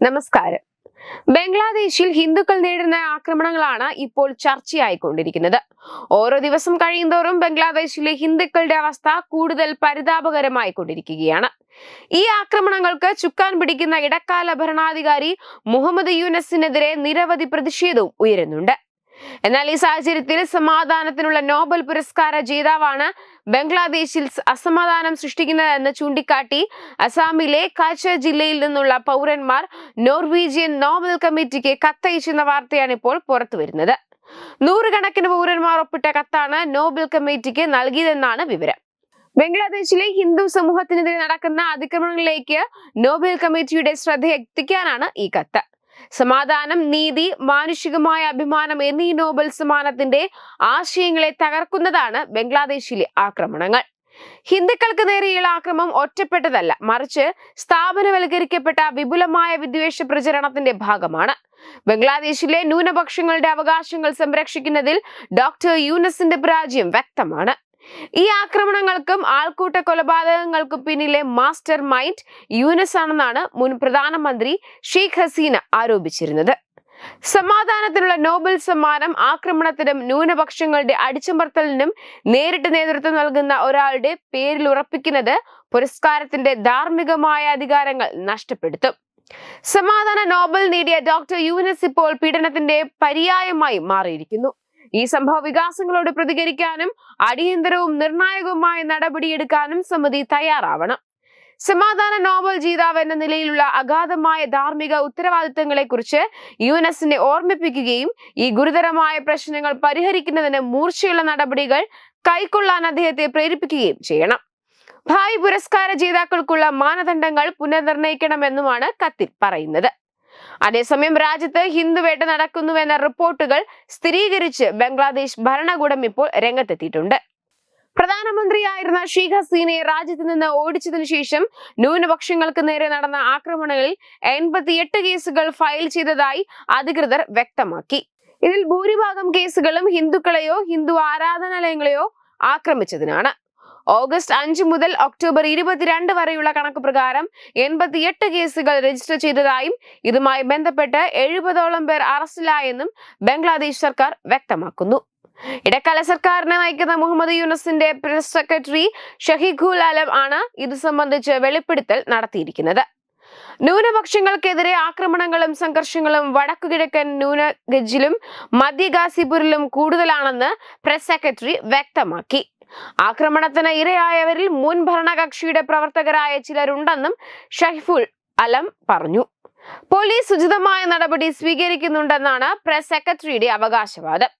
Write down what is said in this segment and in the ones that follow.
നമസ്കാരം. ബംഗ്ലാദേശിൽ ഹിന്ദുക്കൾ നേരിടുന്ന ആക്രമണങ്ങളാണ് ഇപ്പോൾ ചർച്ചയായിക്കൊണ്ടിരിക്കുന്നത്. ഓരോ ദിവസം കഴിയുന്തോറും ബംഗ്ലാദേശിലെ ഹിന്ദുക്കളുടെ അവസ്ഥ കൂടുതൽ പരിതാപകരമായി കൊണ്ടിരിക്കുകയാണ് ഈ ആക്രമണങ്ങൾക്ക് ചുക്കാൻ പിടിക്കുന്ന ഇടക്കാല ഭരണാധികാരി മുഹമ്മദ് യൂനസിനെതിരെ നിരവധി പ്രതിഷേധവും ഉയരുന്നുണ്ട്. എന്നാൽ ഈ സാഹചര്യത്തിൽ സമാധാനത്തിനുള്ള നോബൽ പുരസ്കാര ജേതാവാണ് ബംഗ്ലാദേശിൽ അസമാധാനം സൃഷ്ടിക്കുന്നതെന്ന് ചൂണ്ടിക്കാട്ടി അസാമിലെ കാച്ച ജില്ലയിൽ നിന്നുള്ള പൗരന്മാർ നോർവീജിയൻ നോബൽ കമ്മിറ്റിക്ക് കത്തയച്ചെന്ന വാർത്തയാണ് ഇപ്പോൾ പുറത്തുവരുന്നത്. നൂറുകണക്കിന് പൗരന്മാർ ഒപ്പിട്ട കത്താണ് നോബൽ കമ്മിറ്റിക്ക് നൽകിയതെന്നാണ് വിവരം. ബംഗ്ലാദേശിലെ ഹിന്ദു സമൂഹത്തിനെതിരെ നടക്കുന്ന അതിക്രമങ്ങളിലേക്ക് നോബൽ കമ്മിറ്റിയുടെ ശ്രദ്ധ എത്തിക്കാനാണ് ഈ കത്ത്. സമാധാനം നീതി മാനുഷികമായ അഭിമാനം എന്നീ നോബൽ സമ്മാനത്തിന്റെ ആശയങ്ങളെ തകർക്കുന്നതാണ് ബംഗ്ലാദേശിലെ ആക്രമണങ്ങൾ. ഹിന്ദുക്കൾക്ക് നേരെയുള്ള ആക്രമം ഒറ്റപ്പെട്ടതല്ല മറിച്ച് സ്ഥാപനവൽക്കരിക്കപ്പെട്ട വിപുലമായ വിദ്വേഷ പ്രചരണത്തിന്റെ ഭാഗമാണ്. ബംഗ്ലാദേശിലെ ന്യൂനപക്ഷങ്ങളുടെ അവകാശങ്ങൾ സംരക്ഷിക്കുന്നതിൽ ഡോക്ടർ യൂനസിന്റെ പരാജയം വ്യക്തമാണ്. ഈ ആക്രമണങ്ങൾക്കും ആൾക്കൂട്ട കൊലപാതകങ്ങൾക്കും പിന്നിലെ മാസ്റ്റർ മൈൻഡ് യൂനസ് ആണെന്നാണ് മുൻ പ്രധാനമന്ത്രി ഷെയ്ഖ് ഹസീന ആരോപിച്ചിരുന്നത്. സമാധാനത്തിനുള്ള നോബൽ സമ്മാനം ആക്രമണത്തിനും ന്യൂനപക്ഷങ്ങളുടെ അടിച്ചമർത്തലിനും നേരിട്ട് നേതൃത്വം നൽകുന്ന ഒരാളുടെ പേരിൽ ഉറപ്പിക്കുന്നത് പുരസ്കാരത്തിന്റെ ധാർമ്മികമായ അധികാരങ്ങൾ നഷ്ടപ്പെടുത്തും. സമാധാന നോബൽ നേടിയ ഡോക്ടർ യൂനസ് ഇപ്പോൾ പീഡനത്തിന്റെ പര്യായമായി മാറിയിരിക്കുന്നു. ഈ സംഭവ വികാസങ്ങളോട് പ്രതികരിക്കാനും അടിയന്തരവും നിർണായകവുമായ നടപടിയെടുക്കാനും സമിതി തയ്യാറാവണം. സമാധാന നോബൽ ജേതാവ് എന്ന നിലയിലുള്ള അഗാധമായ ധാർമ്മിക ഉത്തരവാദിത്തങ്ങളെ കുറിച്ച് യുനെസിനെ ഓർമ്മിപ്പിക്കുകയും ഈ ഗുരുതരമായ പ്രശ്നങ്ങൾ പരിഹരിക്കുന്നതിന് മൂർച്ചയുള്ള നടപടികൾ കൈക്കൊള്ളാൻ അദ്ദേഹത്തെ പ്രേരിപ്പിക്കുകയും ചെയ്യണം. ഭാവി പുരസ്കാര ജേതാക്കൾക്കുള്ള മാനദണ്ഡങ്ങൾ പുനർനിർണയിക്കണമെന്നുമാണ് കത്തിൽ പറയുന്നത്. അതേസമയം രാജ്യത്ത് ഹിന്ദുവേട്ട നടക്കുന്നുവെന്ന റിപ്പോർട്ടുകൾ സ്ഥിരീകരിച്ച് ബംഗ്ലാദേശ് ഭരണകൂടം ഇപ്പോൾ രംഗത്തെത്തിയിട്ടുണ്ട്. പ്രധാനമന്ത്രിയായിരുന്ന ഷെയ്ഖ് ഹസീനയെ രാജ്യത്ത് നിന്ന് ഓടിച്ചതിനു ശേഷം ന്യൂനപക്ഷങ്ങൾക്ക് നേരെ നടന്ന ആക്രമണങ്ങളിൽ എൺപത്തിയെട്ട് കേസുകൾ ഫയൽ ചെയ്തതായി അധികൃതർ വ്യക്തമാക്കി. ഇതിൽ ഭൂരിഭാഗം കേസുകളും ഹിന്ദുക്കളെയോ ഹിന്ദു ആരാധനാലയങ്ങളെയോ ആക്രമിച്ചതിനാണ്. ഓഗസ്റ്റ് അഞ്ച് മുതൽ ഒക്ടോബർ ഇരുപത്തിരണ്ട് വരെയുള്ള കണക്ക് പ്രകാരം എൺപത്തിയെട്ട് കേസുകൾ രജിസ്റ്റർ ചെയ്തതായും ഇതുമായി ബന്ധപ്പെട്ട് എഴുപതോളം പേർ അറസ്റ്റിലായെന്നും ബംഗ്ലാദേശ് സർക്കാർ വ്യക്തമാക്കുന്നു. ഇടക്കാല സർക്കാരിനെ നയിക്കുന്ന മുഹമ്മദ് യൂനസിന്റെ പ്രസ് സെക്രട്ടറി ഷഹീഖുൽ ആലം ആണ് ഇത് സംബന്ധിച്ച് വെളിപ്പെടുത്തൽ നടത്തിയിരിക്കുന്നത്. ന്യൂനപക്ഷങ്ങൾക്കെതിരെ ആക്രമണങ്ങളും സംഘർഷങ്ങളും വടക്കുകിഴക്കൻ ന്യൂനഗജിലും മധ്യ ഗാസിപൂരിലും കൂടുതലാണെന്ന് പ്രസ് സെക്രട്ടറി വ്യക്തമാക്കി. ആക്രമണത്തിന് ഇരയായവരിൽ മുൻ ഭരണകക്ഷിയുടെ പ്രവർത്തകരായ ചിലരുണ്ടെന്നും ഷഹിഫുൽ അലം പറഞ്ഞു. പോലീസ് ഉചിതമായ നടപടി സ്വീകരിക്കുന്നുണ്ടെന്നാണ് പ്രസ് സെക്രട്ടറിയുടെ അവകാശവാദം.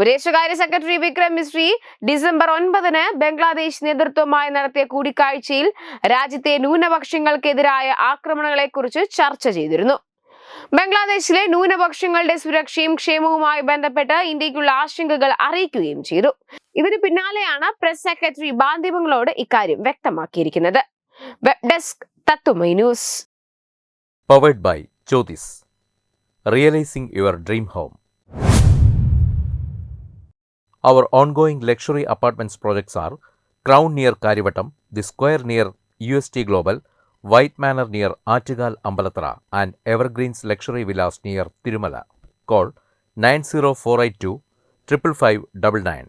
വിദേശകാര്യ സെക്രട്ടറി വിക്രം മിശ്രി ഡിസംബർ ഒൻപതിന് ബംഗ്ലാദേശ് നേതൃത്വമായി നടത്തിയ കൂടിക്കാഴ്ചയിൽ രാജ്യത്തെ ന്യൂനപക്ഷങ്ങൾക്കെതിരായ ആക്രമണങ്ങളെക്കുറിച്ച് ചർച്ച ചെയ്തിരുന്നു. ബംഗ്ലാദേശിലെ ന്യൂനപക്ഷങ്ങളുടെ സുരക്ഷയും ക്ഷേമവുമായി ബന്ധപ്പെട്ട് ഇന്ത്യക്കുള്ള ആശങ്കകൾ അറിയിക്കുകയും ചെയ്തു. ഇതിന് പിന്നാലെയാണ് പ്രസ് സെക്രട്ടറി മാധ്യമങ്ങളോട് ഇക്കാര്യം വ്യക്തമാക്കിയിരിക്കുന്നത് വെബ് ഡെസ്ക് തത്തുമൈ news powered by Jyothis realising your dream home Our ongoing luxury apartments projects are Crown near Karivattam, The Square near UST Global, White Manor near Aatigal Ambalatra, and Evergreens Luxury Villas near Tirumala. Call 90482 55599.